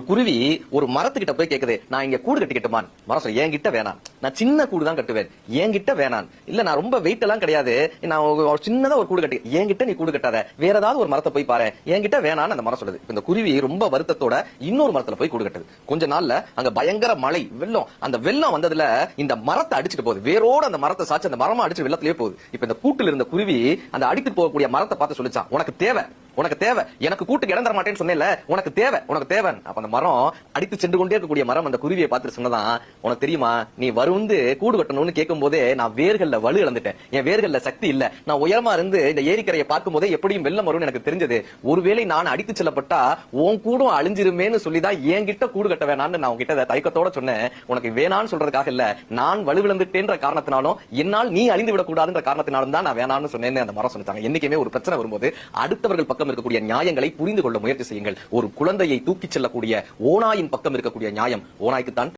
ஒரு குருவி ஒரு மரத்துக்கிட்ட போய் கேக்குது நான் இங்க கூடு கட்டிக்கிட்டுமான் மரம் சொல்ல என்கிட்ட வேணாம். நான் சின்ன கூடு தான் கட்டுவேன். என்கிட்ட வேணாம். இல்ல நான் ரொம்ப வெயிட் எல்லாம் கிடையாது. நான் ஒரு சின்னதா ஒரு கூடு கட்டி என்கிட்ட நீ கூடு கட்டாத. வேற ஏதாவது ஒரு மரத்தை போய் பாரு. என்கிட்ட வேணாம்னு அந்த மரம் சொல்லுது. இந்த குருவி ரொம்ப வருத்தத்தோட இன்னொரு மரத்துல போய் கூடு கட்டுது. கொஞ்ச நாள்ல அங்க பயங்கர மழை வெள்ளம். அந்த வெள்ளம் வந்ததுல இந்த மரத்தை அடிச்சுட்டு போகுது. வேரோட அந்த மரத்தை சாச்சு அந்த மரமா அடிச்சு வெள்ளத்திலே போகுது. இப்ப இந்த கூட்டுல இருந்த குருவி அந்த அடித்து போகக்கூடிய மரத்தை பார்த்து சொல்லிச்சான். உனக்கு தேவை. உனக்கு தேவை. எனக்கு கூட்டுக்கு இடம் தர மாட்டேன்னு சொன்னேன்ல. உனக்கு தேவை. உனக்கு தேவை அப்ப அந்த மரம் அடித்து சென்று கொண்டே இருக்கக்கூடிய மரம் அந்த குருவியை பார்த்து சொன்னதான் உனக்கு தெரியுமா? நீ வந்து கூடு கட்டணும்னு கேட்கும் போதே நான் வேர்கள்ல வலு இழந்துட்டேன். என் வேர்கள்ல சக்தி இல்ல. நான் உயரமா இருந்து இந்த ஏரிக்கரையை பார்க்கும் போதே எப்படியும் வெள்ளம் வரும்னு எனக்கு தெரிஞ்சது. ஒருவேளை நான் அடித்து செல்லப்பட்டா உன் கூடும் அழிஞ்சிருமேன்னு சொல்லிதான் என்கிட்ட கூடு கட்ட வேணாம்னு நான் உங்ககிட்ட தயக்கத்தோட சொன்னேன். உனக்கு வேணான்னு சொல்றதுக்காக இல்ல. நான் வலுவிழந்துட்டேன்ற காரணத்தினாலும் என்னால் நீ அழிந்து விடக்கூடாதுன்ற காரணத்தினாலும் தான் நான் வேணாம்னு சொன்னேன்னு அந்த மரம் சொன்னாங்க என்னைக்குமே ஒரு பிரச்சனை வரும்போது அடுத்தவர்கள் பக்கம் இருக்கக்கூடிய நியாயங்களை புரிந்து கொள்ள முயற்சி செய்யுங்கள். ஒரு குழந்தையை தூக்கிச் செல்லக்கூடிய ஓனாயின் பக்கம் இருக்கக்கூடிய நியாயம் ஓனாய்க்குத்தான்